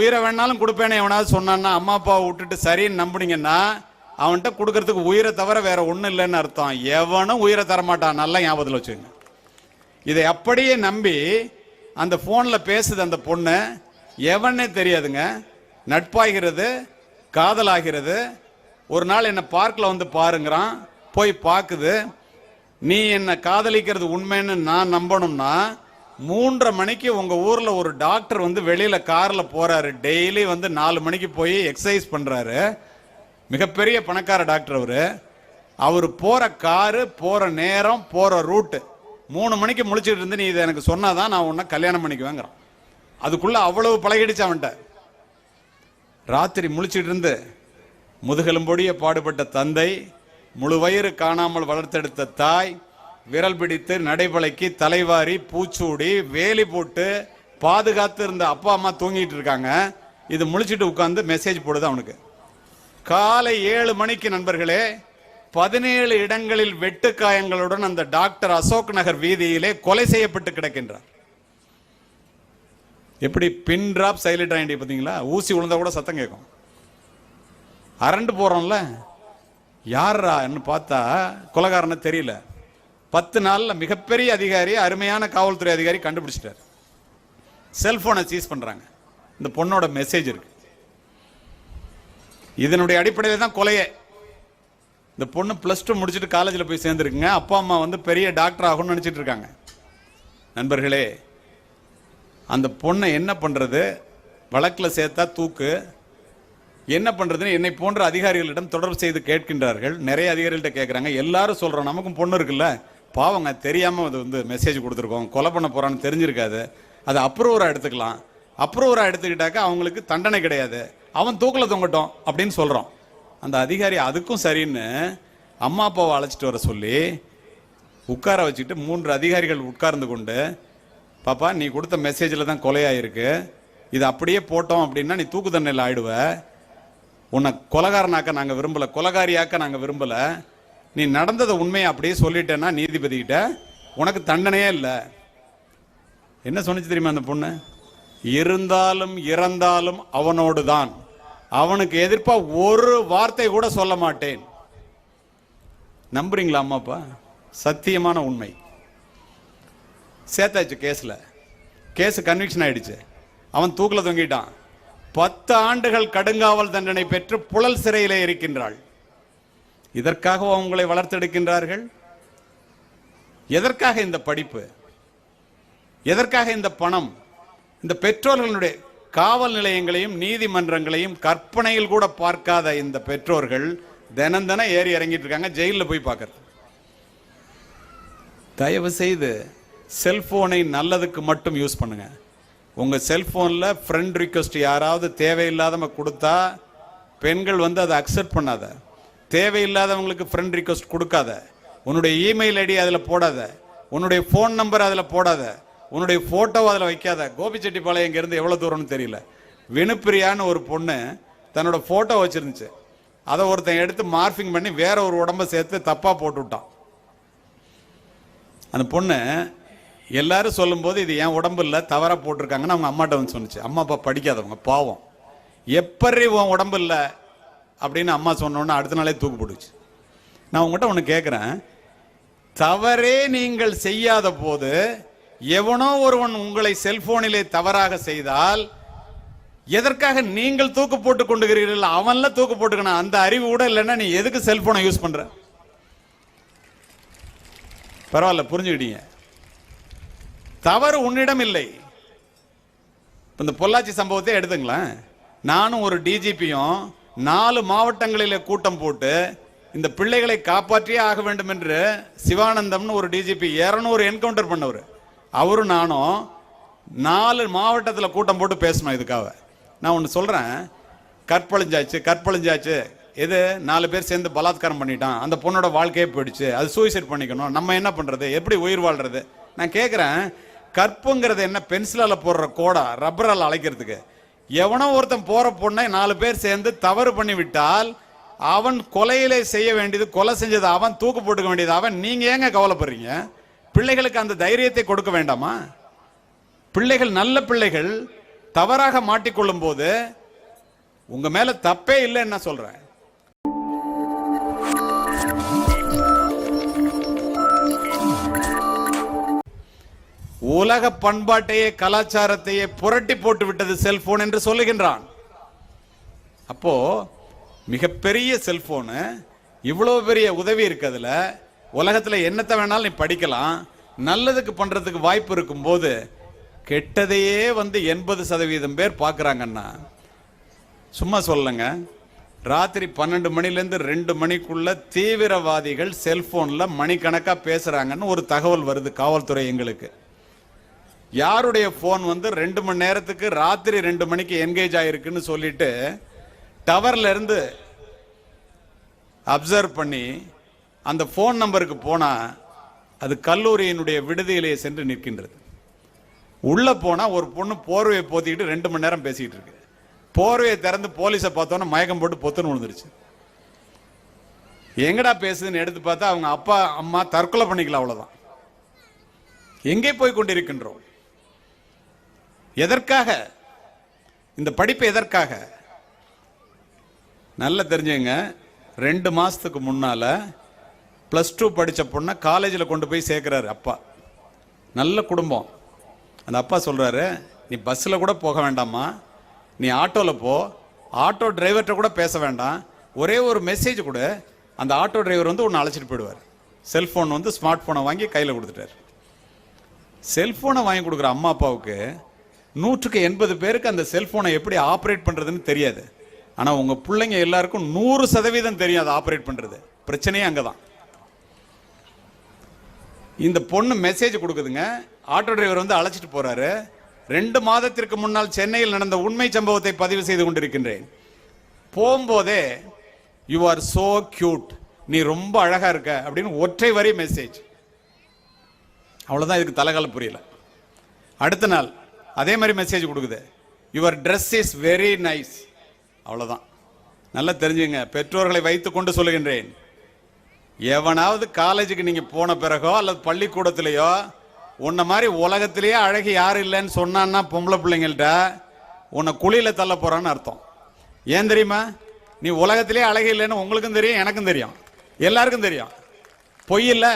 உயிரை வேணாலும் கொடுப்பேனே எவனாவது சொன்னான்னா அம்மா அப்பாவை விட்டுட்டு சரின்னு நம்புனீங்கன்னா அவன்கிட்ட கொடுக்கறதுக்கு உயிரை தவிர வேற ஒன்றும் இல்லைன்னு அர்த்தம். எவனும் உயிரை தரமாட்டான். நல்லா ஞாபகத்தில் வச்சுக்கோங்க. இதை அப்படியே நம்பி அந்த ஃபோனில் பேசுது அந்த பொண்ணு. எவனே தெரியாதுங்க. நட்பாகிறது காதலாகிறது. ஒரு நாள் என்னை பார்க்கில் வந்து பாருங்கிறான். போய் பார்க்குது. நீ என்னை காதலிக்கிறது உண்மைன்னு நான் நம்பணும்னா மூன்றரை மணிக்கு உங்க ஊர்ல ஒரு டாக்டர் வந்து வெளியில கார்ல போறாரு. டெய்லி வந்து நாலு மணிக்கு போய் எக்ஸசைஸ் பண்றாரு. மிகப்பெரிய பணக்கார டாக்டர் அவரு. அவர் போற காரு போற நேரம் போற ரூட்டு மூணு மணிக்கு முழிச்சிட்டு இருந்து நீ இதை எனக்கு சொன்னாதான் நான் உன்னை கல்யாணம் பண்ணிக்குவேங்கிறான். அதுக்குள்ள அவ்வளவு பழகிடுச்சு அவன்கிட்ட. ராத்திரி முழிச்சிட்டு இருந்து முதுகெலும்பொடிய பாடுபட்ட தந்தை முழு வயிறு காணாமல் வளர்த்தெடுத்த தாய் விரல் பிடித்து நடைபழக்கி தலைவாரி பூச்சூடி வேலி போட்டு பாதுகாத்து இருந்த அப்பா அம்மா தூங்கிட்டு இருக்காங்க. இது முழிச்சிட்டு உட்காந்து மெசேஜ் போடுது அவனுக்கு. காலை ஏழு மணிக்கு நண்பர்களே பதினேழு இடங்களில் வெட்டு காயங்களுடன் அந்த டாக்டர் அசோக் நகர் வீதியிலே கொலை செய்யப்பட்டு கிடக்கின்றார். எப்படி பின் டிராப் சைலண்ட் பார்த்தீங்களா? ஊசி விழுந்தா கூட சத்தம் கேட்கும். அரண்டு போறோம்ல. யாரான்னு பார்த்தா கொலகாரனை தெரியல. பத்து நாளில் மிகப்பெரிய அதிகாரி அருமையான காவல்துறை அதிகாரி கண்டுபிடிச்சிட்டார். செல்போனை சீஸ் பண்ணுறாங்க இந்த பொண்ணோட மெசேஜ் இருக்கு. இதனுடைய அடிப்படையில் தான் கொலையே. இந்த பொண்ணு ப்ளஸ் டூ முடிச்சுட்டு காலேஜில் போய் சேர்ந்துருக்குங்க. அப்பா அம்மா வந்து பெரிய டாக்டர் ஆகும்னு நினச்சிட்டு இருக்காங்க. நண்பர்களே அந்த பொண்ணை என்ன பண்ணுறது வழக்கில் சேர்த்தா தூக்கு. என்ன பண்ணுறதுன்னு என்னை போன்ற அதிகாரிகளிடம் தொடர்பு செய்து கேட்கின்றார்கள். நிறைய அதிகாரிகள்கிட்ட கேட்குறாங்க எல்லாரும் சொல்கிறோம் நமக்கும் பொண்ணு இருக்குல்ல. பாவங்க தெரியாமல் அது வந்து மெசேஜ் கொடுத்துருக்கோம். கொலை பண்ண போகிறான்னு தெரிஞ்சிருக்காது. அதை அப்ரூவராக எடுத்துக்கலாம். அப்ரூவராக எடுத்துக்கிட்டாக்கா அவங்களுக்கு தண்டனை கிடையாது. அவன் தூக்கில் தொங்கட்டும் அப்படின்னு சொல்கிறோம் அந்த அதிகாரி அதுக்கும் சரின்னு அம்மா அப்பாவை அழைச்சிட்டு வர சொல்லி உட்கார வச்சுட்டு மூன்று அதிகாரிகள் உட்கார்ந்து கொண்டு பாப்பா நீ கொடுத்த மெசேஜில் தான் கொலையாயிருக்கு. இது அப்படியே போட்டோம் அப்படின்னா நீ தூக்கு தண்டையில் ஆயிடுவ. உன்னை கொலகாரனாக்க நாங்கள் விரும்பலை. கொலகாரியாக்க நாங்கள் விரும்பல. நீ நடந்ததை உண்மையை அப்படியே சொல்லிட்டேன்னா நீதிபதிகிட்ட உனக்கு தண்டனையே இல்லை. என்ன சொன்னிச்சு தெரியுமா அந்த பொண்ணு? இருந்தாலும் இறந்தாலும் அவனோடு தான் அவனுக்கு எதிர்ப்பா ஒரு வார்த்தை கூட சொல்ல மாட்டேன். நம்புறீங்களா அம்மாப்பா சத்தியமான உண்மை. சேர்த்தாச்சு கேஸில். கேஸ் கன்விக்ஷன் ஆயிடுச்சு. அவன் தூக்கில் தொங்கிட்டான். பத்து ஆண்டுகள் கடுங்காவல் தண்டனை பெற்று புழல் சிறையிலே இருக்கின்றாள். இதற்காக உங்களை வளர்த்தெடுக்கின்றார்கள்? எதற்காக இந்த படிப்பு? எதற்காக இந்த பணம்? இந்த பெற்றோர்களுடைய காவல் நிலையங்களையும் நீதிமன்றங்களையும் கற்பனையில் கூட பார்க்காத இந்த பெற்றோர்கள் தினம் ஏறி இறங்கிட்டு இருக்காங்க ஜெயிலில் போய் பார்க்கறது. தயவு செய்து செல்போனை நல்லதுக்கு மட்டும் யூஸ் பண்ணுங்க. உங்கள் செல்ஃபோனில் ஃப்ரெண்ட் ரிக்வஸ்ட் யாராவது தேவையில்லாதவங்க கொடுத்தா பெண்கள் வந்து அதை அக்செப்ட் பண்ணாத. தேவையில்லாதவங்களுக்கு ஃப்ரெண்ட் ரிக்வஸ்ட் கொடுக்காத. உன்னுடைய இமெயில் ஐடி அதில் போடாத. உன்னுடைய ஃபோன் நம்பர் அதில் போடாத. உன்னுடைய ஃபோட்டோவை அதில் வைக்காத. கோபிச்செட்டிப்பாளையம் இங்கேருந்து எவ்வளோ தூரம்னு தெரியல. வினுப்பிரியான்னு ஒரு பொண்ணு தன்னோட ஃபோட்டோ வச்சுருந்துச்சு. அதை ஒருத்தன் எடுத்து மார்ஃபிங் பண்ணி வேற ஒரு உடம்ப சேர்த்து தப்பாக போட்டு விட்டான். அந்த பொண்ணு எல்லாரும் சொல்லும்போது இது என் உடம்பு இல்லை தவறாக போட்டிருக்காங்கன்னு அவங்க அம்மாட்ட வந்து சொன்னுச்சு. அம்மா அப்பா படிக்காதவங்க பாவம். எப்படி உன் உடம்பு இல்லை? அப்படின்னு அம்மா சொன்னோன்னு அடுத்த நாளே தூக்கு போட்டுச்சு. நான் உங்ககிட்ட ஒன்று கேட்குறேன் தவறே நீங்கள் செய்யாத போது எவனோ ஒருவன் உங்களை செல்போனிலே தவறாக செய்தால் எதற்காக நீங்கள் தூக்கு போட்டு கொண்டுகிறீர்கள்? அவன்ல தூக்கு போட்டுக்கணும். அந்த அறிவு கூட இல்லைன்னா நீ எதுக்கு செல்போனை யூஸ் பண்ற? பரவாயில்ல புரிஞ்சுக்கிட்டீங்க. தவறு உன்னிடம் இல்லை. இந்த பொள்ளாச்சி சம்பவத்தை எடுத்துங்களேன். நானும் ஒரு டிஜிபியும் நாலு மாவட்டங்களில் கூட்டம் போட்டு இந்த பிள்ளைகளை காப்பாற்றியே ஆக வேண்டும் என்று சிவானந்தம்னு ஒரு டிஜிபி இரநூறு என்கவுண்டர் பண்ணவர். அவரும் நானும் நாலு மாவட்டத்தில் கூட்டம் போட்டு பேசணும் இதுக்காக. நான் ஒன்று சொல்கிறேன் கற்பழிஞ்சாச்சு கற்பழிஞ்சாச்சு. எது? நாலு பேர் சேர்ந்து பலாத்காரம் பண்ணிட்டான். அந்த பொண்ணோட வாழ்க்கையே போயிடுச்சு. அது சூசைட் பண்ணிக்கணும். நம்ம என்ன பண்ணுறது எப்படி உயிர் வாழ்கிறது நான் கேட்குறேன் கற்புங்கிறது என்ன? பென்சிலால் போடுற கோடா ரப்பரால் அழைக்கிறதுக்கு. எவனோ ஒருத்தன் போற பொண்ணை நாலு பேர் சேர்ந்து தவறு பண்ணி விட்டால் அவன் கொலையிலே செய்ய வேண்டியது கொலை செஞ்சது அவன் தூக்கு போட்டுக்க வேண்டியது அவன் நீங்க ஏங்க கவலைப்படுறீங்க? பிள்ளைகளுக்கு அந்த தைரியத்தை கொடுக்க வேண்டாமா? பிள்ளைகள் நல்ல பிள்ளைகள் தவறாக மாட்டிக்கொள்ளும் போது உங்க மேல தப்பே இல்லைன்னு நான் சொல்றேன். உலக பண்பாட்டையே கலாச்சாரத்தையே புரட்டி போட்டு விட்டது செல்போன் என்று சொல்லுகின்றான். அப்போ மிகப்பெரிய செல்போனு இவ்வளவு பெரிய உதவி இருக்கிறதுல உலகத்தில் என்னத்தை வேணாலும் நீ படிக்கலாம். நல்லதுக்கு பண்றதுக்கு வாய்ப்பு இருக்கும்போது கெட்டதையே வந்து எண்பது சதவீதம் பேர் பார்க்குறாங்கன்னா சும்மா சொல்லுங்க. ராத்திரி பன்னெண்டு மணிலேருந்து ரெண்டு மணிக்குள்ள தீவிரவாதிகள் செல்ஃபோனில் மணிக்கணக்காக பேசுகிறாங்கன்னு ஒரு தகவல் வருது காவல்துறை எங்களுக்கு. யாருடைய ஃபோன் வந்து ரெண்டு மணி நேரத்துக்கு ராத்திரி ரெண்டு மணிக்கு என்கேஜ் ஆயிருக்குன்னு சொல்லிட்டு டவர்ல இருந்து அப்சர்வ் பண்ணி அந்த ஃபோன் நம்பருக்கு போனா அது கல்லூரியினுடைய விடுதியிலேயே சென்று நிற்கின்றது. உள்ள போனா ஒரு பொண்ணு போர்வையை போத்திக்கிட்டு ரெண்டு மணி நேரம் பேசிக்கிட்டு இருக்கு. போர்வையை திறந்து போலீஸை பார்த்தோன்னா மயக்கம் போட்டு பொத்துன்னு விழுந்துருச்சு. எங்கடா பேசுதுன்னு எடுத்து பார்த்தா அவங்க அப்பா அம்மா தற்கொலை பண்ணிக்கல அவ்வளோதான் எங்கே போய் கொண்டிருக்கின்றோம்? எதற்காக? இந்த படிப்பு எதற்காக? நல்லா தெரிஞ்சுங்க. ரெண்டு மாதத்துக்கு முன்னால் ப்ளஸ் டூ படித்த பொண்ணை காலேஜில் கொண்டு போய் சேர்க்குறாரு அப்பா. நல்ல குடும்பம். அந்த அப்பா சொல்கிறாரு நீ பஸ்ஸில் கூட போக வேண்டாமா நீ ஆட்டோவில் போ. ஆட்டோ டிரைவர்கிட்ட கூட பேச வேண்டாம். ஒரே ஒரு மெசேஜ் கூட. அந்த ஆட்டோ டிரைவர் வந்து உன்னை அழைச்சிட்டு போயிடுவார். செல்ஃபோன் வந்து ஸ்மார்ட் ஃபோனை வாங்கி கையில் கொடுத்துட்டார். செல்ஃபோனை வாங்கி கொடுக்குற அம்மா அப்பாவுக்கு நூற்றுக்கு எண்பது பேருக்கு அந்த செல்ஃபோனை எப்படி ஆப்ரேட் பண்ணுறதுன்னு தெரியாது. ஆனால் உங்கள் பிள்ளைங்க எல்லாருக்கும் நூறு சதவீதம் தெரியும் அதை ஆப்ரேட் பண்ணுறது பிரச்சனையே அங்கதான். இந்த பொண்ணு மெசேஜ் கொடுக்குதுங்க. ஆட்டோ டிரைவர் வந்து அழைச்சிட்டு போகிறாரு ரெண்டு மாதத்திற்கு முன்னால் சென்னையில் நடந்த உண்மை சம்பவத்தை பதிவு செய்து கொண்டிருக்கின்றேன். போகும்போதே யூ ஆர் சோ கியூட் நீ ரொம்ப அழகாக இருக்க அப்படின்னு ஒற்றை வரி மெசேஜ் அவ்வளோதான் இதுக்கு தலைகால புரியல. அடுத்த நாள் அதே மாதிரி மெசேஜ் கொடுக்குது. Your dress is very nice அவ்வளோதான் நல்லா தெரிஞ்சுங்க. பெற்றோர்களை வைத்து கொண்டு சொல்லுகின்றேன். எவனாவது காலேஜுக்கு நீங்கள் போன பிறகோ அல்லது பள்ளிக்கூடத்திலேயோ உன்னை மாதிரி உலகத்திலேயே அழகு யாரும் இல்லைன்னு சொன்னான்னா பொம்பளை பிள்ளைங்கள்ட்ட உன்னை குழியில் தள்ள போகிறான்னு அர்த்தம். ஏன் தெரியுமா? நீ உலகத்திலே அழகு இல்லைன்னு உங்களுக்கும் தெரியும் எனக்கும் தெரியும். எல்லாருக்கும் தெரியும். பொய் இல்லை.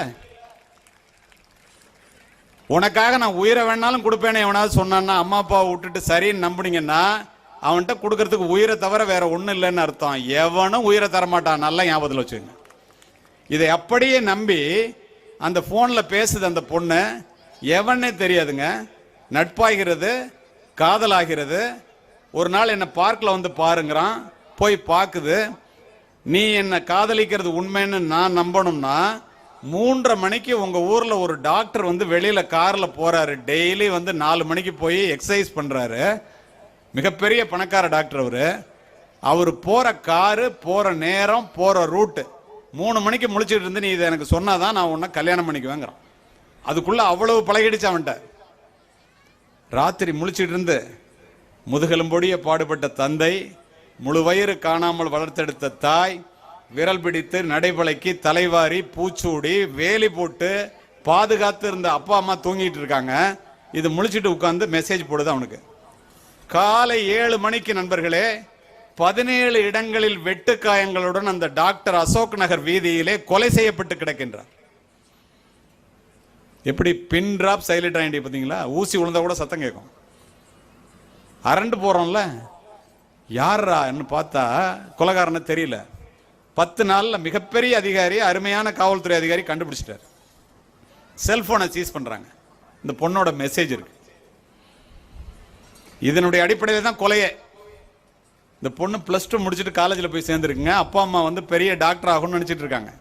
உனக்காக நான் உயிரை வேணாலும் கொடுப்பேனே எவனாவது சொன்னான்னா அம்மா அப்பாவை விட்டுட்டு சரின்னு நம்புனீங்கன்னா அவன்கிட்ட கொடுக்கறதுக்கு உயிரை தவிர வேற ஒன்றும் இல்லைன்னு அர்த்தம். எவனும் உயிரை தரமாட்டான். நல்லா ஞாபகத்தில் வச்சுக்கோங்க. இதை அப்படியே நம்பி அந்த ஃபோனில் பேசுது அந்த பொண்ணு. எவனே தெரியாதுங்க. நட்பாகிறது காதலாகிறது. ஒரு நாள் என்னை பார்க்கில் வந்து பாருங்கிறான். போய் பார்க்குது. நீ என்னை காதலிக்கிறது உண்மைன்னு நான் நம்பணும்னா மூன்றரை மணிக்கு உங்க ஊர்ல ஒரு டாக்டர் வந்து வெளியில கார்ல போறாரு. டெய்லி வந்து நாலு மணிக்கு போய் எக்ஸசைஸ் பண்றாரு. மிகப்பெரிய பணக்கார டாக்டர் அவரு. அவர் போற காரு போற நேரம் போற ரூட்டு மூணு மணிக்கு முழிச்சிட்டு இருந்து நீ இதை எனக்கு சொன்னாதான் நான் உன்னை கல்யாணம் பண்ணிக்குவேங்கிறான். அதுக்குள்ள அவ்வளவு பழகிடுச்சு அவன்கிட்ட. ராத்திரி முழிச்சிட்டு இருந்து முதுகெலும்பொடிய பாடுபட்ட தந்தை முழு வயிறு காணாமல் வளர்த்தெடுத்த தாய் விரல் பிடித்து நடைபழக்கி தலைவாரி பூச்சூடி வேலி போட்டு பாதுகாத்து இருந்த அப்பா அம்மா தூங்கிட்டு இருக்காங்க. இது முழிச்சிட்டு உட்காந்து மெசேஜ் போடுது அவனுக்கு. காலை ஏழு மணிக்கு நண்பர்களே பதினேழு இடங்களில் வெட்டு காயங்களுடன் அந்த டாக்டர் அசோக் நகர் வீதியிலே கொலை செய்யப்பட்டு கிடக்கின்றார். எப்படி பின் டிராப் சைலண்ட் பார்த்தீங்களா? ஊசி விழுந்தா கூட சத்தம் கேட்கும். அரண்டு போறோம்ல. யாரா பார்த்தா கொலகாரன்னு தெரியல. பத்து நாளில் மிகப்பெரிய அதிகாரி அருமையான காவல்துறை அதிகாரி கண்டுபிடிச்சிட்டார். செல்போனை சீஸ் பண்ணுறாங்க இந்த பொண்ணோட மெசேஜ் இருக்கு. இதனுடைய அடிப்படையில் தான் கொலையே. இந்த பொண்ணு ப்ளஸ் டூ முடிச்சுட்டு காலேஜில் போய் சேர்ந்துருக்குங்க. அப்பா அம்மா வந்து பெரிய டாக்டர் ஆகும்னு நினச்சிட்டு இருக்காங்க.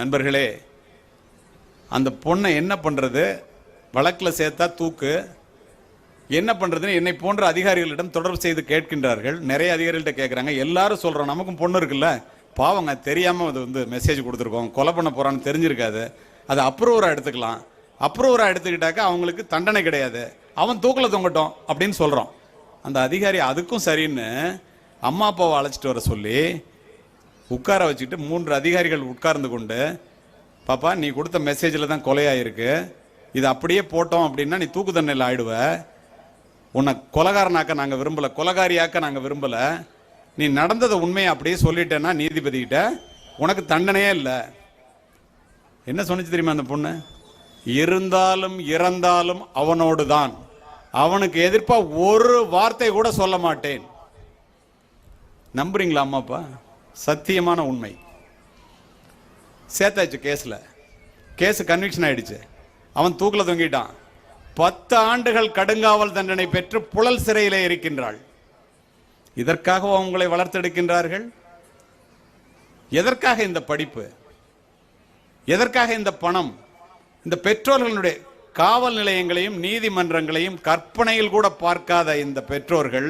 நண்பர்களே அந்த பொண்ணை என்ன பண்ணுறது வழக்கில் சேர்த்தா தூக்கு. என்ன பண்ணுறதுன்னு என்னை போன்ற அதிகாரிகளிடம் தொடர்பு செய்து கேட்கின்றார்கள். நிறைய அதிகாரிகள்கிட்ட கேட்குறாங்க எல்லாரும் சொல்கிறோம் நமக்கும் பொண்ணு இருக்குல்ல. பாவங்க தெரியாமல் அது வந்து மெசேஜ் கொடுத்துருக்கோம். கொலை பண்ண போகிறான்னு தெரிஞ்சிருக்காது. அதை அப்ரூவராக எடுத்துக்கலாம். அப்ரூவராக எடுத்துக்கிட்டாக்கா அவங்களுக்கு தண்டனை கிடையாது. அவன் தூக்கில் தொங்கட்டும் அப்படின்னு சொல்கிறோம் அந்த அதிகாரி அதுக்கும் சரின்னு அம்மா அப்பாவை அழைச்சிட்டு வர சொல்லி உட்கார வச்சுட்டு மூன்று அதிகாரிகள் உட்கார்ந்து கொண்டு பாப்பா நீ கொடுத்த மெசேஜில் தான் கொலையாயிருக்கு. இது அப்படியே போட்டோம் அப்படின்னா நீ தூக்கு தண்டையில் ஆயிடுவ. உன்னை கொலகாரனாக்க நாங்கள் விரும்பல. கொலகாரியாக்க நாங்கள் விரும்பல. நீ நடந்ததை உண்மையை அப்படியே சொல்லிட்டேன்னா நீதிபதி கிட்ட உனக்கு தண்டனையே இல்லை. என்ன சொன்னுச்சு தெரியுமா அந்த பொண்ணு? இருந்தாலும் இறந்தாலும் அவனோடு தான் அவனுக்கு எதிர்ப்பா ஒரு வார்த்தை கூட சொல்ல மாட்டேன். நம்புறீங்களா அம்மாப்பா சத்தியமான உண்மை. சேர்த்தாச்சு கேஸில். கேஸ் கன்விக்ஷன் ஆயிடுச்சு. அவன் தூக்கில் தொங்கிட்டான். பத்து ஆண்டுகள் கடுங்காவல் தண்டனை பெற்று புழல் சிறையிலே இருக்கின்றாள். இதற்காக உங்களை வளர்த்தெடுக்கின்றார்கள்? எதற்காக இந்த படிப்பு? எதற்காக இந்த பணம்? இந்த பெற்றோர்களுடைய காவல் நிலையங்களையும் நீதிமன்றங்களையும் கற்பனையில் கூட பார்க்காத இந்த பெற்றோர்கள்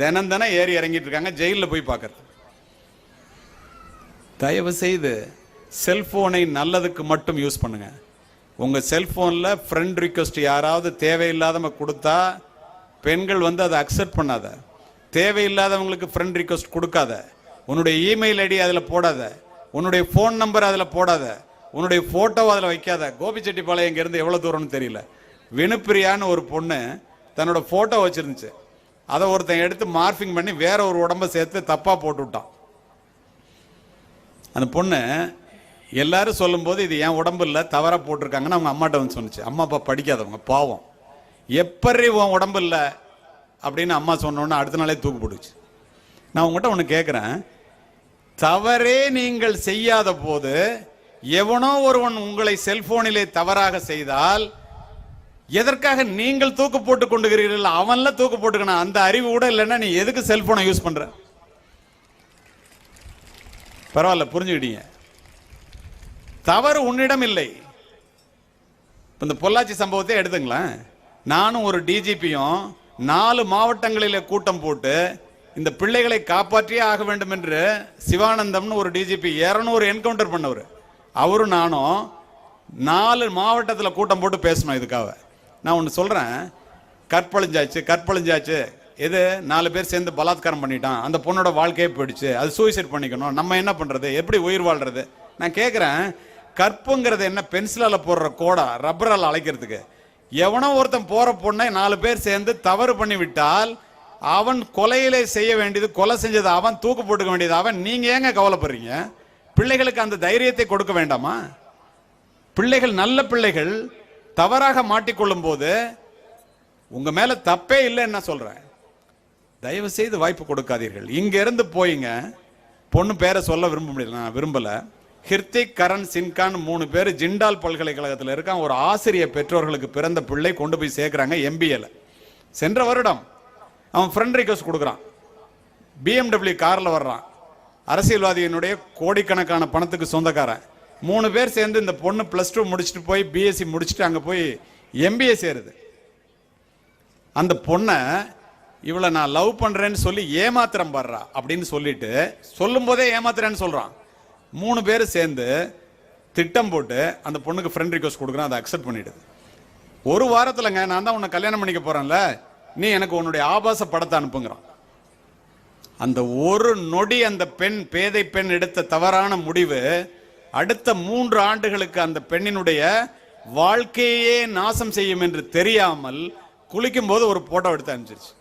தினம் ஏறி இறங்கிட்டு இருக்காங்க ஜெயிலில் போய் பார்க்கறது. தயவு செய்து செல்போனை நல்லதுக்கு மட்டும் யூஸ் பண்ணுங்க. உங்கள் செல்ஃபோனில் ஃப்ரெண்ட் ரிக்வெஸ்ட் யாராவது தேவையில்லாதவங்க கொடுத்தா பெண்கள் வந்து அதை அக்செப்ட் பண்ணாத. தேவையில்லாதவங்களுக்கு ஃப்ரெண்ட் ரிக்வஸ்ட் கொடுக்காத. உன்னுடைய இமெயில் ஐடி அதில் போடாத. உன்னுடைய ஃபோன் நம்பர் அதில் போடாத. உன்னுடைய ஃபோட்டோவை அதில் வைக்காத. கோபிச்செட்டிப்பாளையம் இங்கேருந்து எவ்வளோ தூரம்னு தெரியல. வினுப்பிரியான்னு ஒரு பொண்ணு தன்னோட ஃபோட்டோ வச்சுருந்துச்சு. அதை ஒருத்தன் எடுத்து மார்ஃபிங் பண்ணி வேற ஒரு உடம்ப சேர்த்து தப்பாக போட்டு விட்டான். அந்த பொண்ணு எல்லாரும் சொல்லும்போது இது என் உடம்பு இல்லை தவறாக போட்டிருக்காங்கன்னு அவங்க அம்மாட்ட வந்து சொன்னுச்சு. அம்மா அப்பா படிக்காதவங்க பாவம். எப்படி உன் உடம்பு இல்லை? அப்படின்னு அம்மா சொன்னோன்னு அடுத்த நாளே தூக்கு போட்டுச்சு. நான் உங்கள்கிட்ட ஒன்று கேட்குறேன் தவறே நீங்கள் செய்யாத போது எவனோ ஒருவன் உங்களை செல்போனிலே தவறாக செய்தால் எதற்காக நீங்கள் தூக்கு போட்டு கொண்டுகிறீர்கள்? அவன்ல தூக்கு போட்டுக்கணும். அந்த அறிவு கூட இல்லைன்னா நீ எதுக்கு செல்போனை யூஸ் பண்ற? பரவாயில்ல புரிஞ்சுக்கிட்டீங்க. தவறு உன்னிடம் இல்லை. இந்த பொள்ளாச்சி சம்பவத்தை எடுத்துங்களேன். நானும் ஒரு டிஜிபியும் நாலு மாவட்டங்களில் கூட்டம் போட்டு இந்த பிள்ளைகளை காப்பாற்றியே ஆக வேண்டும் என்று சிவானந்தம்னு ஒரு டிஜிபி இரநூறு என்கவுண்டர் பண்ணவர். அவரும் நானும் நாலு மாவட்டத்தில் கூட்டம் போட்டு பேசணும் இதுக்காக. நான் ஒன்று சொல்கிறேன் கற்பழிஞ்சாச்சு கற்பழிஞ்சாச்சு. எது? நாலு பேர் சேர்ந்து பலாத்காரம் பண்ணிட்டான். அந்த பொண்ணோட வாழ்க்கையே போயிடுச்சு. அது சூசைட் பண்ணிக்கணும். நம்ம என்ன பண்ணுறது எப்படி உயிர் வாழ்கிறது நான் கேட்குறேன் கற்புங்கிறது என்ன? பென்சிலால் போடுற கோடா ரப்பரால் அழைக்கிறதுக்கு. எவனோ ஒருத்தன் போற பொண்ணை நாலு பேர் சேர்ந்து தவறு பண்ணி விட்டால் அவன் கொலையிலே செய்ய வேண்டியது கொலை செஞ்சது அவன் தூக்கு போட்டுக்க வேண்டியது அவன் நீங்க ஏங்க கவலைப்படுறீங்க? பிள்ளைகளுக்கு அந்த தைரியத்தை கொடுக்க வேண்டாமா? பிள்ளைகள் நல்ல பிள்ளைகள் தவறாக மாட்டிக்கொள்ளும் போது உங்க மேல தப்பே இல்லைன்னு நான் சொல்றேன். தயவு செய்து வாய்ப்பு கொடுக்காதீர்கள். இங்க இருந்து போயிங்க. பொண்ணு பேரை சொல்ல விரும்ப முடியல நான் விரும்பலை. ஹிர்திக் கரண் சின்கான் மூணு பேர் ஜிண்டால் பல்கலைக்கழகத்தில் இருக்கான் ஒரு ஆசிரியர் பெற்றோர்களுக்கு பிறந்த பிள்ளை கொண்டு போய் சேர்க்குறாங்க எம்பிஏல சென்ற வருடம் அவன் ஃப்ரெண்ட் ரிக்வஸ்ட் கொடுக்குறான். பிஎம்டபிள்யூ காரில் வர்றான். அரசியல்வாதியினுடைய கோடிக்கணக்கான பணத்துக்கு சொந்தக்காரன். மூணு பேர் சேர்ந்து இந்த பொண்ணு ப்ளஸ் டூ முடிச்சுட்டு போய் பிஎஸ்சி முடிச்சுட்டு அங்கே போய் எம்பிஏ சேருது. அந்த பொண்ணை இவளை நான் லவ் பண்ணுறேன்னு சொல்லி ஏமாத்திரம் படுறா அப்படின்னு சொல்லிட்டு சொல்லும் போதே ஏமாத்துறேன்னு சொல்கிறான் மூணு பேர் சேர்ந்து திட்டம் போட்டு அந்த பொண்ணுக்கு ஃப்ரெண்ட் ரிக்வஸ்ட் கொடுக்குறேன் அதை அக்செப்ட் பண்ணிடுது ஒரு வாரத்தில்ங்க நான் தான் உன்னை கல்யாணம் பண்ணிக்க போறேன்ல நீ எனக்கு உன்னுடைய ஆபாச படத்தை அனுப்புங்கிறான். அந்த ஒரு நொடி அந்த பெண் பேதை பெண் எடுத்த தவறான முடிவு அடுத்த மூன்று ஆண்டுகளுக்கு அந்த பெண்ணினுடைய வாழ்க்கையே நாசம் செய்யும் என்று தெரியாமல் குளிக்கும் போது ஒரு போட்டோ எடுத்து அனுப்பிச்சிருச்சு.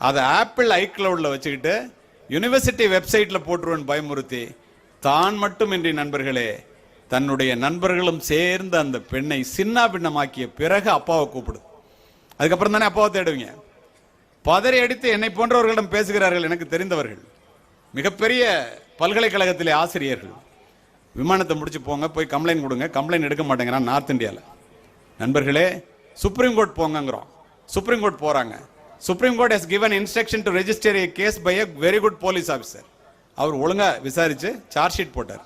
அதை ஆப்பிள் ஐக்ளவுட்ல வச்சுக்கிட்டு யூனிவர்சிட்டி வெப்சைட்டில் போட்டுருவேன் பயமுறுத்தி தான் மட்டுமின்றி நண்பர்களே தன்னுடைய நண்பர்களும் சேர்ந்து அந்த பெண்ணை சின்ன பின்னமாக்கிய பிறகு அப்பாவை கூப்பிடுது அதுக்கப்புறம் தானே அப்பாவை தேடுவீங்க. பதறி அடித்து என்னை போன்றவர்களிடம் பேசுகிறார்கள் எனக்கு தெரிந்தவர்கள். மிகப்பெரிய பல்கலைக்கழகத்திலே ஆசிரியர்கள். விமானத்தை முடிச்சு போங்க போய் கம்ப்ளைண்ட் கொடுங்க. கம்ப்ளைண்ட் எடுக்க மாட்டேங்கிறான் நார்த் இந்தியாவில் நண்பர்களே சுப்ரீம் கோர்ட் போங்கங்கிறோம். சுப்ரீம் கோர்ட் போகிறாங்க supreme court has given instruction to register a case by a very good police officer அவர் ஒழுங்கா விசாரிச்சு சார்ஜ் ஷீட் போட்டார்.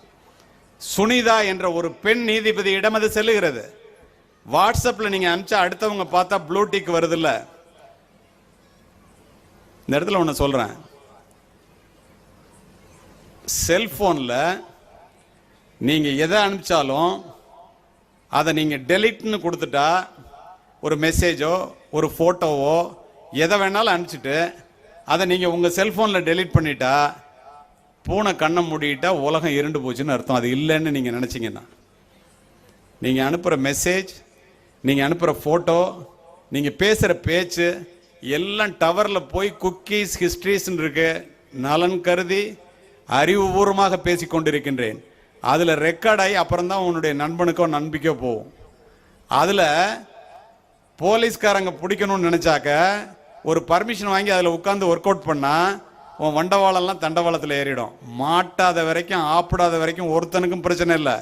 சுனிதா என்ற ஒரு பெண் நீதிபதி இடம் அது செல்லுகிறது. வாட்ஸ்அப்பில் நீங்கள் அனுப்பிச்சா அடுத்தவங்க பார்த்தா ப்ளூ டிக் வருது இந்த இடத்துல ஒன்று சொல்கிறேன் செல்ஃபோனில் நீங்கள் எதை அனுப்பிச்சாலும் அதை நீங்கள் டெலிட்னு கொடுத்துட்டா ஒரு மெசேஜோ ஒரு ஃபோட்டோவோ எதை வேணாலும் அனுப்பிச்சிட்டு அதை நீங்கள் உங்கள் செல்ஃபோனில் டெலீட் பண்ணிட்டா பூனை கண்ணை மூடிட்டா உலகம் இருண்டு போச்சுன்னு அர்த்தம். அது இல்லைன்னு நீங்கள் நினச்சிங்கன்னா. நீங்கள் அனுப்புகிற மெசேஜ் நீங்கள் அனுப்புகிற ஃபோட்டோ நீங்கள் பேசுகிற பேச்சு எல்லாம் டவரில் போய் குக்கீஸ் ஹிஸ்ட்ரிஸ்ன்னு இருக்கு. நலன் கருதி அறிவுபூர்வமாக பேசி கொண்டிருக்கின்றேன். அதில் ரெக்கார்ட் ஆகி அப்புறம் தான் உன்னுடைய நண்பனுக்கோ நண்பிக்கோ போகும். அதில் போலீஸ்காரங்க பிடிக்கணும்னு நினச்சாக்க ஒரு பர்மிஷன் வாங்கி அதில் உட்காந்து ஒர்க் அவுட் பண்ணால் உன் வண்டவாளம்லாம் தண்டவாளத்தில் ஏறிடும். மாட்டாத வரைக்கும் ஆப்பிடாத வரைக்கும் ஒருத்தனுக்கும் பிரச்சனை இல்லை.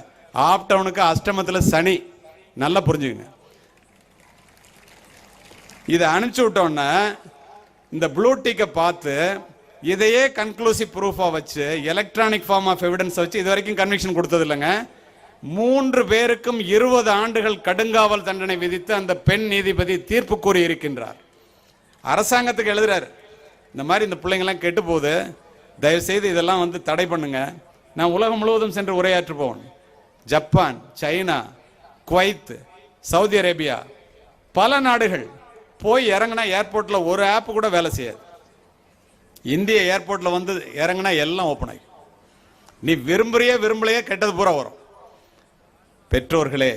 ஆப்டவனுக்கு அஷ்டமத்தில் சனி. நல்லா புரிஞ்சுக்கங்க. இதை அனுப்பிச்சி விட்டோன்னே இந்த ப்ளூ டீக்கை பார்த்து இதையே கன்க்ளூசிவ் ப்ரூஃபாக வச்சு எலக்ட்ரானிக் ஃபார்ம் ஆஃப் எவிடன்ஸ் வச்சு இது வரைக்கும் கன்விக்ஷன் கொடுத்தது இல்லைங்க. மூன்று பேருக்கும் இருபது ஆண்டுகள் கடுங்காவல் தண்டனை விதித்து அந்த பெண் நீதிபதி தீர்ப்பு கூறி இருக்கின்றார் அரசாங்கத்துக்கு எழுதுறாரு. இந்த மாதிரி இந்த பிள்ளைங்கள்லாம் கெட்டு போகுது தயவுசெய்து இதெல்லாம் வந்து தடை பண்ணுங்க. நான் உலகம் முழுவதும் சென்று உரையாற்றுப்போன் Japan China Kuwait Saudi Arabia பல நாடுகள் போய் இறங்கினா ஏர்போர்ட்டில் ஒரு ஆப் கூட வேலை செய்யாது. இந்திய ஏர்போர்ட்டில் வந்து இறங்கினா எல்லாம் ஓப்பன் ஆகி நீ விரும்புறியே விரும்பலையே கெட்டது பூரா வரும். பெற்றோர்களே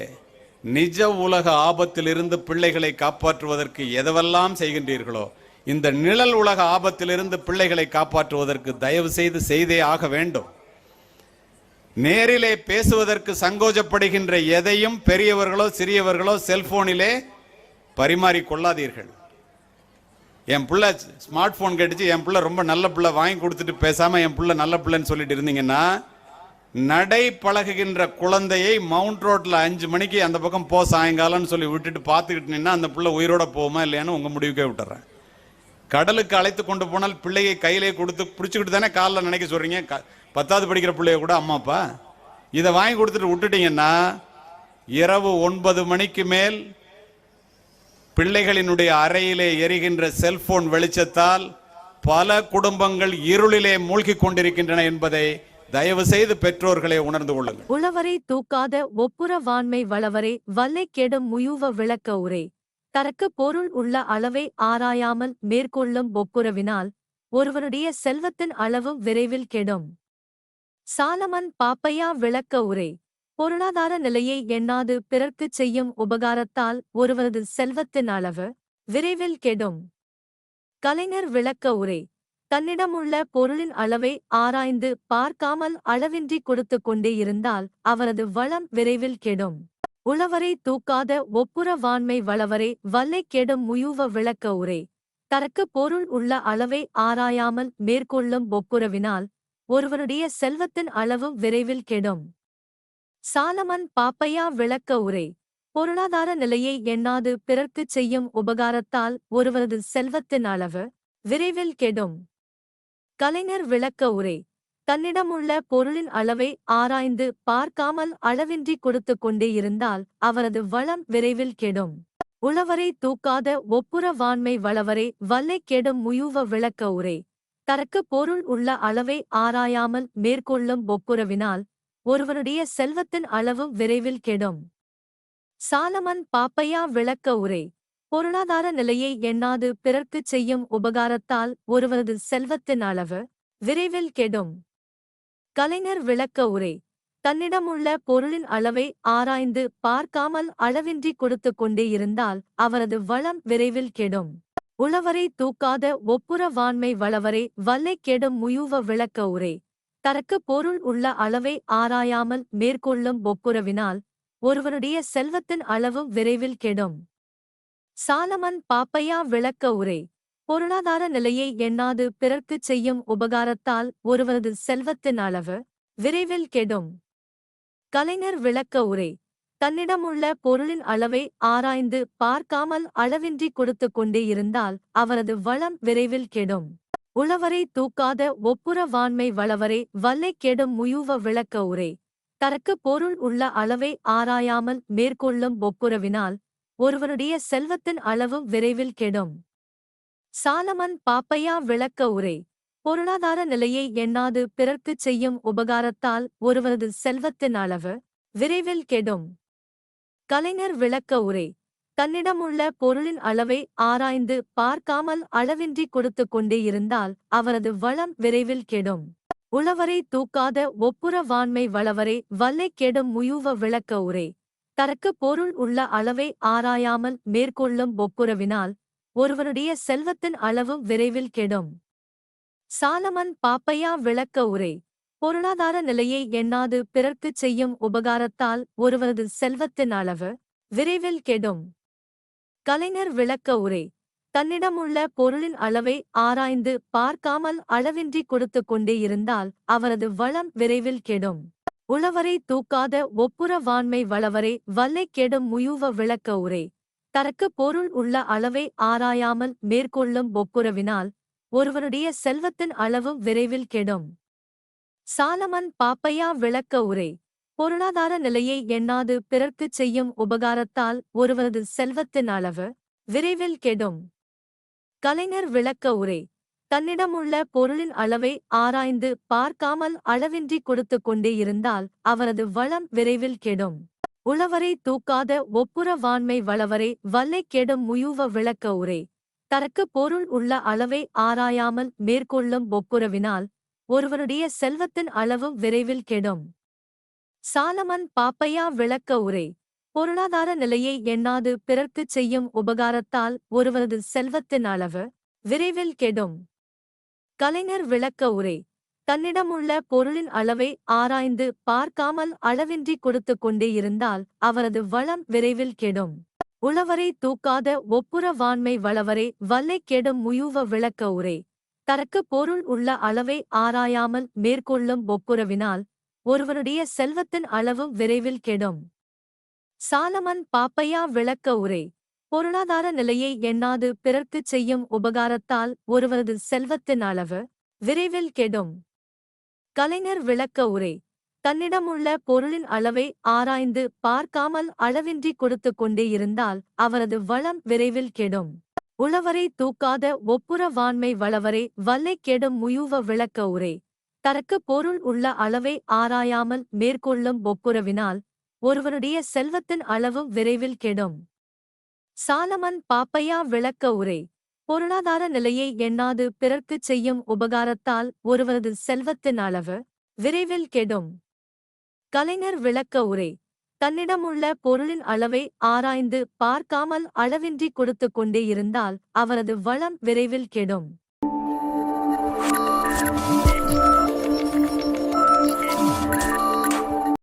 நிஜ உலக ஆபத்திலிருந்து பிள்ளைகளை காப்பாற்றுவதற்கு எதவெல்லாம் செய்கின்றீர்களோ இந்த நிழல் உலக ஆபத்திலிருந்து பிள்ளைகளை காப்பாற்றுவதற்கு தயவு செய்து செய்தே ஆக வேண்டும். நேரிலே பேசுவதற்கு சங்கோஜப்படுகின்ற எதையும் பெரியவர்களோ சிறியவர்களோ செல்போனிலே பரிமாறி கொள்ளாதீர்கள். என் பிள்ளை ஸ்மார்ட் போன் கேட்டுச்சு என் பிள்ளை ரொம்ப நல்ல பிள்ளை வாங்கி கொடுத்துட்டு பேசாம என் பிள்ளை நல்ல பிள்ளைன்னு சொல்லிட்டு இருந்தீங்கன்னா நடை பழகுகின்ற குழந்தையை மவுண்ட் ரோட்ல அஞ்சு மணிக்கு அந்த பக்கம் போ சாயங்காலம்னு சொல்லி விட்டுட்டு பார்த்துக்கிட்டு நின்னா அந்த பிள்ளை உயிரோட போகுமா இல்லையான்னு உங்க முடிவுக்கே விட்டுறேன். கடலுக்கு அழைத்து கொண்டு போனால் பிள்ளையை கையிலே கொடுத்து பிடிச்சிக்கிட்டு தானே காலில் நினைக்க சொல்றீங்க? பத்தாவது படிக்கிற பிள்ளைய கூட அம்மா அப்பா இதை வாங்கி கொடுத்துட்டு விட்டுட்டீங்கன்னா இரவு ஒன்பது மணிக்கு மேல் பிள்ளைகளினுடைய அறையிலே எரிகின்ற செல்போன் வெளிச்சத்தால் பல குடும்பங்கள் இருளிலே மூழ்கிக் கொண்டிருக்கின்றன என்பதை தயவு செய்து பெற்றோர்களை உணர்ந்து கொள்ளுங்கள். உழவரை தூக்காத ஒப்புரவாண்மை வளவரை வல்லை கெடும் முயுவ விளக்க உரை. தனக்கு பொருள் உள்ள அளவை ஆராயாமல் மேற்கொள்ளும் ஒப்புரவினால் ஒருவனுடைய செல்வத்தின் அளவும் விரைவில் கெடும். சாலமன் பாப்பையா விளக்க உரை. பொருளாதார நிலையை எண்ணாது பிறர்க்குச் செய்யும் உபகாரத்தால் ஒருவனது செல்வத்தின் அளவு விரைவில் கெடும். கலைஞர் விளக்க உரை. தன்னிடமுள்ள பொருளின் அளவை ஆராய்ந்து பார்க்காமல் அளவின்றி கொடுத்து கொண்டே இருந்தால் அவரது வளம் விரைவில் கெடும். உளவரை தூக்காத ஒப்புரவாண்மை வளவரை வல்லை கெடும் முயூவ விளக்க உரை. தரக்கு பொருள் உள்ள அளவை ஆராயாமல் மேற்கொள்ளும் ஒப்புரவினால் ஒருவனுடைய செல்வத்தின் அளவு விரைவில் கெடும். சாலமன் பாப்பையா விளக்க உரை. பொருளாதார நிலையை எண்ணாது பிறர்க்குச் செய்யும் உபகாரத்தால் ஒருவரது செல்வத்தின் அளவு விரைவில் கெடும். கலைஞர் விளக்க உரை. தன்னிடமுள்ள பொருளின் அளவை ஆராய்ந்து பார்க்காமல் அளவின்றி கொடுத்து கொண்டே இருந்தால் அவரது வளம் விரைவில் கெடும். உழவரை தூக்காத ஒப்புரவாண்மை வளவரை வல்லை கெடும் முயுவ விளக்க உரை. தரக்கு பொருள் உள்ள அளவை ஆராயாமல் மேற்கொள்ளும் ஒப்புரவினால் ஒருவனுடைய செல்வத்தின் அளவு விரைவில் கெடும். சாலமன் பாப்பையா விளக்க உரை. பொருளாதார நிலையை எண்ணாது பிறர்க்குச் செய்யும் உபகாரத்தால் ஒருவரது செல்வத்தின் அளவு விரைவில் கெடும். கலைஞர் விளக்க உரை. தன்னிடமுள்ள பொருளின் அளவை ஆராய்ந்து பார்க்காமல் அளவின்றி கொடுத்து கொண்டே இருந்தால் அவரது வளம் விரைவில் கெடும். உழவரை தூக்காத ஒப்புரவாண்மை வளவரை வல்லை கெடும் முயூவ விளக்க உரை. தரக்கு பொருள் உள்ள அளவை ஆராயாமல் மேற்கொள்ளும் ஒப்புரவினால் ஒருவனுடைய செல்வத்தின் அளவும் விரைவில் கெடும். சாலமன் பாப்பையா விளக்க உரை. பொருளாதார நிலையை எண்ணாது பிறர்க்குச் செய்யும் உபகாரத்தால் ஒருவரது செல்வத்தின் அளவு விரைவில் கெடும். கலைஞர் விளக்க உரை. தன்னிடமுள்ள பொருளின் அளவை ஆராய்ந்து பார்க்காமல் அளவின்றி கொடுத்து கொண்டே இருந்தால் அவரது வளம் விரைவில் கெடும். உழவரை தூக்காத ஒப்புரவாண்மை வளவரை வல்லை கெடும் முயூவ விளக்க உரை. தரக்கு பொருள் உள்ள அளவை ஆராயாமல் மேற்கொள்ளும் ஒப்புரவினால் ஒருவனுடைய செல்வத்தின் அளவு விரைவில் கெடும். சாலமன் பாப்பையா விளக்க உரை. பொருளாதார நிலையை எண்ணாது பிறர்க்குச் செய்யும் உபகாரத்தால் ஒருவரது செல்வத்தின் அளவு விரைவில் கெடும். கலைஞர் விளக்க உரை. தன்னிடமுள்ள பொருளின் அளவை ஆராய்ந்து பார்க்காமல் அளவின்றி கொடுத்து கொண்டே இருந்தால் அவரது வளம் விரைவில் கெடும். உழவரை தூக்காத ஒப்புரவாண்மை வளவரை வல்லை கெடும் முயுவ விளக்க உரை. தரக்கு பொருள் உள்ள அளவை ஆராயாமல் மேற்கொள்ளும் ஒப்புரவினால் ஒருவனுடைய செல்வத்தின் அளவு விரைவில் கெடும். சாலமன் பாப்பையா விளக்க உரை. பொருளாதார நிலையை எண்ணாது பிறர்க்குச் செய்யும் உபகாரத்தால் ஒருவரது செல்வத்தின் அளவு விரைவில் கெடும். கலைஞர் விளக்க உரை. தன்னிடமுள்ள பொருளின் அளவை ஆராய்ந்து பார்க்காமல் அளவின்றி கொடுத்து கொண்டே இருந்தால் அவரது வளம் விரைவில் கெடும். உழவரை தூக்காத ஒப்புரவாண்மை வளவரை வல்லை கெடும் முயூவ விளக்க உரை. தனக்கு பொருள் உள்ள அளவை ஆராயாமல் மேற்கொள்ளும் ஒப்புரவினால் ஒருவனுடைய செல்வத்தின் அளவும் விரைவில் கெடும். சாலமன் பாப்பையா விளக்க உரை. பொருளாதார நிலையை எண்ணாது பிறர்க்குச் செய்யும் உபகாரத்தால் ஒருவரது செல்வத்தின் அளவு விரைவில் கெடும். கலைஞர் விளக்க உரை. தன்னிடமுள்ள பொருளின் அளவை ஆராய்ந்து பார்க்காமல் அளவின்றி கொடுத்து கொண்டே இருந்தால் அவரது வளம் விரைவில் கெடும். உளவரை தூக்காத ஒப்புரவாண்மை வளவரை வல்லை கெடும் முயுவ விளக்க உரை. தரக்கு பொருள் உள்ள அளவை ஆராயாமல் மேற்கொள்ளும் ஒப்புரவினால் ஒருவனுடைய செல்வத்தின் அளவு விரைவில் கெடும். சாலமன் பாப்பையா விளக்க உரை. பொருளாதார நிலையை எண்ணாது பிறர்க்குச் செய்யும் உபகாரத்தால் ஒருவரது செல்வத்தின் அளவு விரைவில் கெடும். கலைஞர் விளக்க உரை. தன்னிடமுள்ள பொருளின் அளவை ஆராய்ந்து பார்க்காமல் அளவின்றி கொடுத்து கொண்டே இருந்தால் அவரது வளம் விரைவில் கெடும். உழவரை தூக்காத ஒப்புர வான்மை வளவரை வல்லை கெடும் முயுவ விளக்க உரை. தரக்கு பொருள் உள்ள அளவை ஆராயாமல் மேற்கொள்ளும் ஒப்புரவினால் ஒருவனுடைய செல்வத்தின் அளவு விரைவில் கெடும். சாலமன் பாப்பையா விளக்க உரை. பொருளாதார நிலையை எண்ணாது பிறர்க்குச் செய்யும் உபகாரத்தால் ஒருவரது செல்வத்தின் அளவு விரைவில் கெடும். கலைஞர் விளக்க உரை. தன்னிடமுள்ள பொருளின் அளவை ஆராய்ந்து பார்க்காமல் அளவின்றி கொடுத்து கொண்டே இருந்தால் அவரது வளம் விரைவில் கெடும். உழவரை தூக்காத ஒப்புர வான்மை வளவரை வல்லை கெடும் முயூவ விளக்க உரை. தனக்கு பொருள் உள்ள அளவை ஆராயாமல் மேற்கொள்ளும் ஒப்புரவினால் ஒருவனுடைய செல்வத்தின் அளவும் விரைவில் கெடும். சாலமன் பாப்பையா விளக்க உரை. பொருளாதார நிலையை எண்ணாது பிறர்க்குச் செய்யும் உபகாரத்தால் ஒருவரது செல்வத்தின் அளவு விரைவில் கெடும். கலைஞர் விளக்க உரை. தன்னிடமுள்ள பொருளின் அளவை ஆராய்ந்து பார்க்காமல் அளவின்றி கொடுத்து கொண்டே இருந்தால் அவரது வளம் விரைவில் கெடும்.